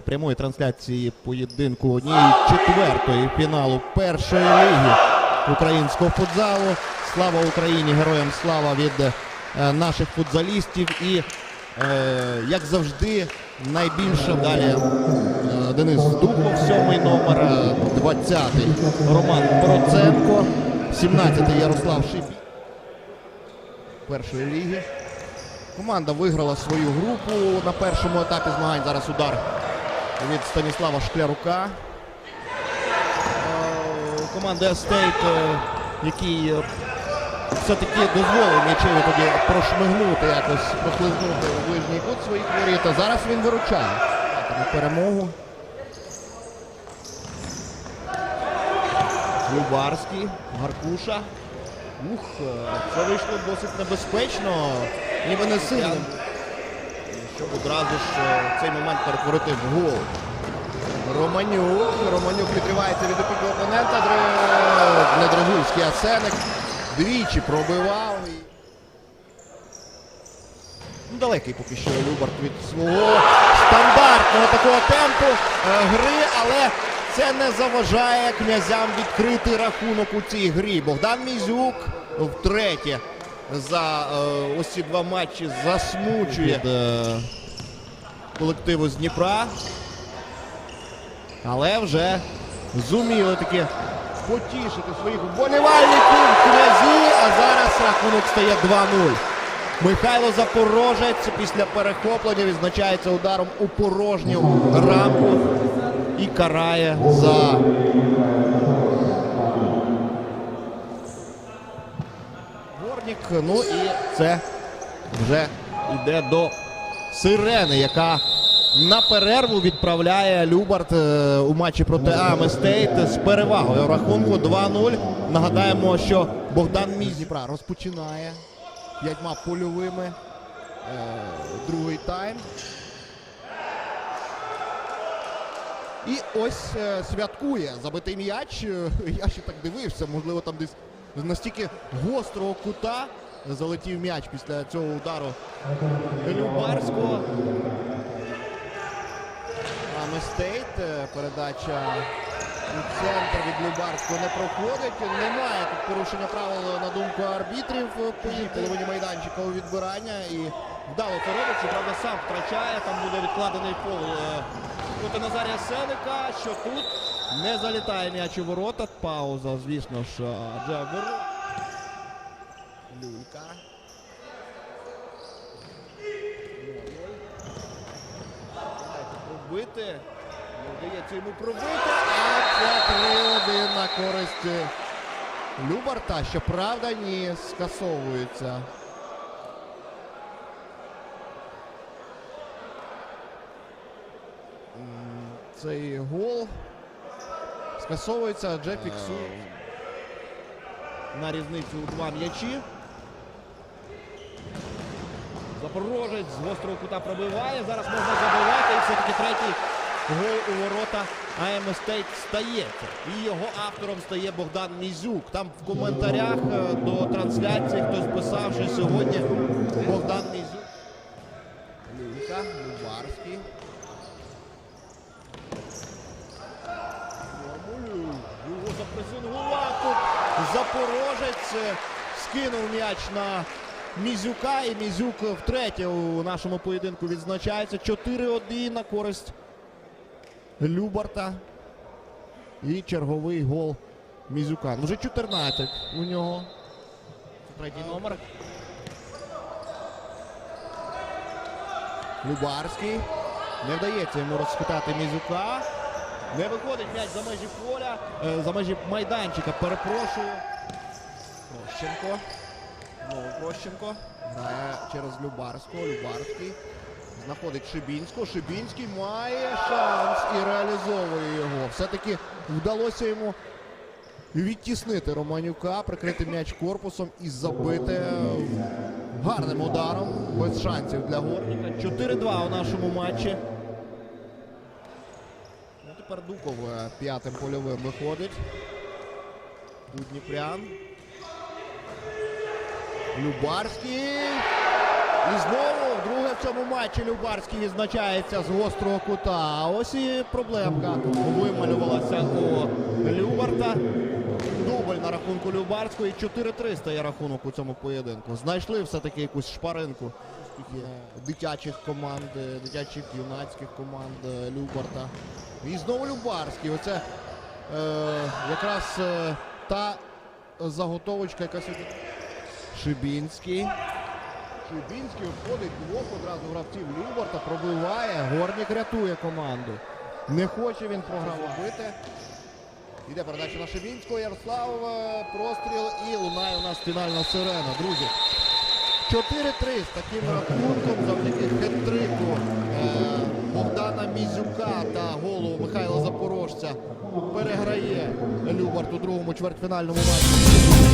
е, прямої трансляції поєдинку однієї четвертої фіналу першої ліги українського футзалу. Слава Україні! Героям слава від е, наших футзалістів. І, е, як завжди, найбільше далі Денис Дубов, сьомий номер, е, 20-й Роман Проценко, 17-й Ярослав Шибі першої ліги. Команда виграла свою групу на першому етапі змагань. Зараз удар від Станіслава Шклярука. Е, Команда Естейт, який е, все-таки дозволив м'ячеві тоді прошмигнути, якось прослизнути у ближній кут своїх воріт. А зараз він виручає. Тому перемогу. Любарський, Гаркуша. Ух, е, це вийшло досить небезпечно, ніби не сильним. Щоб одразу ж е, цей момент перетворити в гол. Романюк. Романюк відривається від опіки опонента. Дре- Не Драгульський, а Сеник. Двічі пробивав. Ну, Далекий поки що Любарт від свого стандартного такого темпу е, гри, але це не заважає князям відкрити рахунок у цій грі. Богдан Мізюк втретє за е, ось ці два матчі засмучує колективу з Дніпра. Але вже зуміли таки потішити своїх вболівальників князі, а зараз рахунок стає 2-0. Михайло Запорожець після перехоплення відзначається ударом у порожню рамку і карає за Горнік. Ну і це вже йде до сирени, яка на перерву відправляє Любарт е, у матчі проти Ами Стейт з перевагою. Рахунку 2-0. Нагадаємо, що Богдан Міз розпочинає п'ятьма польовими е, другий тайм. І ось е, святкує забитий м'яч. Я ще так дивився, можливо, там десь настільки гострого кута залетів м'яч після цього удару Любарського. Аместейт. е, Передача у центр від Любарського не проходить. Немає тут порушення правил на думку арбітрів е, по половині майданчика у відбирання. І вдало це робить. Правда, сам втрачає. Там буде відкладений фол е, проти Назарія Сеника. Що тут не залітає м'яч у ворота. Пауза, звісно ж, адже ворот. Люлька. Пробити. Не вдається йому пробити. А це 3-1 на користь е, Любарта. Щоправда, ні, скасовується. Цей гол скасовується, адже фіксує на різницю у два м'ячі. Запорожець з гострого кута пробиває. Зараз можна все-таки третій гол у ворота АМ Стейт стається. І його автором стає Богдан Мізюк. Там в коментарях е, до трансляції хтось писав, що сьогодні Богдан Мізюк. Люлька, Любарський. Формулю. Його запресингував тут. Запорожець е, скинув м'яч на Мізюка. І Мізюк втретє у нашому поєдинку відзначається. 4-1 на користь Любарта. І черговий гол Мізюка. Ну, Вже 14 у нього. Третій номер. Любарський. Не вдається йому розхитати Мізюка. Не виходить м'яч за межі поля, е, за межі майданчика. Перепрошую. Прощенко. Знову Прощенко. Грає через Любарського. Любарський. Знаходить Шибінського. Шибінський має шанс і реалізовує його. Все-таки вдалося йому відтіснити Романюка, прикрити м'яч корпусом і забити гарним ударом. Без шансів для Горніка. 4-2 у нашому матчі. Ну, тепер Дуков е, п'ятим польовим виходить. У Дніпрян. Любарський. І знову Вдруге в цьому матчі Любарський відзначається з гострого кута. А ось і проблемка вималювалася у Любарта. Дубль на рахунку Любарського і 4-3 стає рахунок у цьому поєдинку. Знайшли все-таки якусь шпаринку дитячих команд, е, дитячих юнацьких команд е, Любарта. І знову Любарський. Оце е, якраз е, та заготовочка, яка сьогодні. Шибінський. Шибінський обходить двох одразу гравців Любарта, пробиває. Горнік рятує команду. Не хоче він програвати. Іде передача на Шибінського. Ярослав е, простріл і лунає у нас фінальна сирена. Друзі. 4-3 з таким рахунком завдяки хет-трику е, Богдана Мізюка та голу Михайла Запорожця переграє Любарт у другому чвертьфінальному матчі.